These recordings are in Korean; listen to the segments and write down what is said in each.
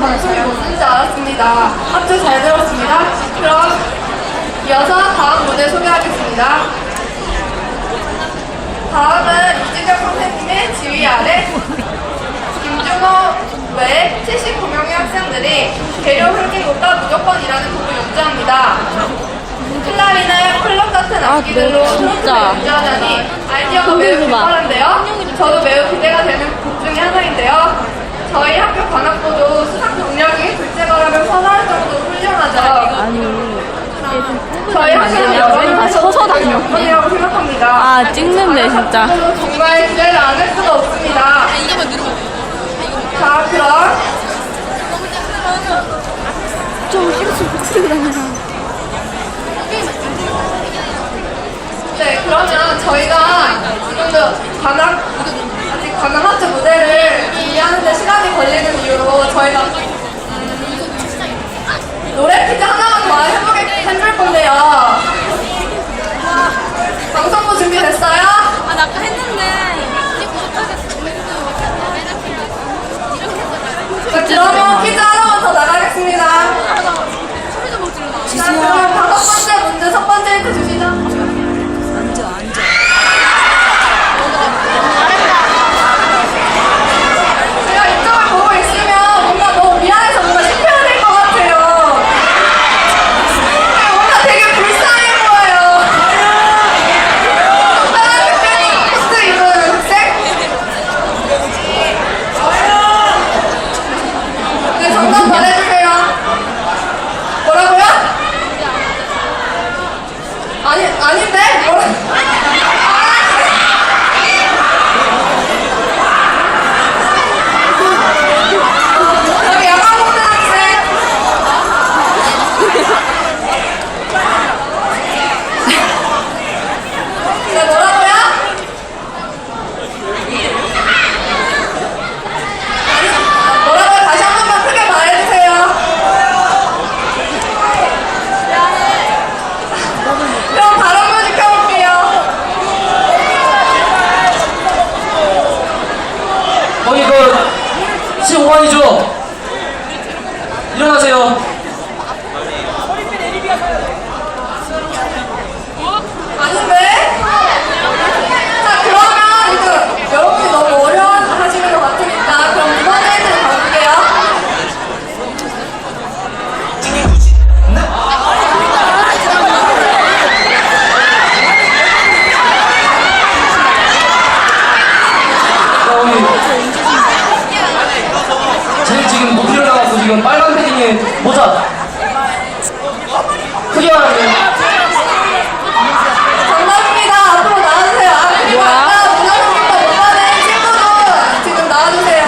방송이 뭔지 알았습니다. 합주 잘 들었습니다. 그럼 이어서 다음 무대 소개하겠습니다. 다음은 이진경 선생님의 지휘 아래 김준호 외 79명의 학생들이 계룡 흑인곡과 무조건이라는 곡을 연주합니다. 클라리는 클럽 같은 악기들로 트로트를 진짜. 연주하다니 아이디어가 매우. 기발한데요. 저도 매우 기대가 되는 곡 중에 하나인데요. 저희 학교 관악부도 수상 경력이 둘째가라면 선호할 정도로 훌륭하죠. 아니 저희 학교는 다 여러분께서 서서 다녀. 영광이라고 생각합니다. 아 찍는데 진짜 정말 기대를 안 할 수가 없습니다. 자, 그럼 좀 하루씩 목소리 다녀 네, 그러면 저희가 지금도 관악 아직 관악 합주 무대를 준비하는데 시간이 걸리는 이유로 저희가 음, 노래 퀴즈 하나만 더 해보게 해볼 건데요. 방송부 준비됐어요? 아 나 아까 했는데 자, 그러면 퀴즈 하나만 더 나가겠습니다. 자, 그럼 다섯 번째 문제, 첫 번째 힌트 주시죠. 제가 이쪽을 보고 있으면 뭔가 너무 미안해서 뭔가 실패해야 될 것 같아요. 뭔가 되게 불쌍해 보여요. 빨간 코트 입은 학생? 네, 정답 말해주세요. 뭐라고요? 아니, 아닌데? 뭐라? 여기 야간 먹는 학생. 네, 뭐라고요? 아니, 뭐라고요? 다시 한 번만 크게 말해주세요. 그럼 다른 분 시켜볼게요. 거기 그 15번이죠? 일어나세요. 모자. 크게 말하면 정답입니다. 앞으로 나와주세요. 아, 그리고 뭐야? 아까 문화선생님과 못 받은 친구도 지금 나와주세요.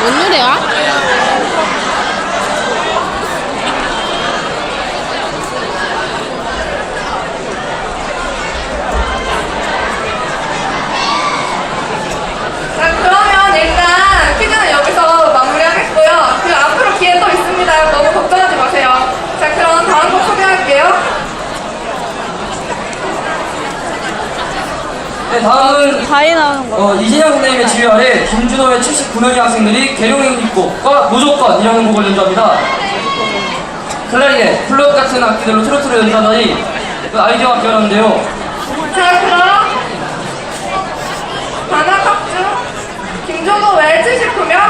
뭔 노래야? 자, 그러면 일단 퀴즈는 여기서 마무리하겠고요. 그 앞으로 기회 또 있습니다. 너무 걱정하지 마세요. 자, 그럼 다음 곡 소개할게요. 네, 다음은 다이 나오는 거 어, 이진영 선생님의 지휘 아래 김준호의 79명의 학생들이 계룡행기곡과 무조건이라는 곡을 연주합니다. 클라리넷, 플룻 같은 악기들로 트로트를 연주하다니 그 아이디어가 기발한데요. 자, 그럼 관악학주 김종호 외 79명 무조건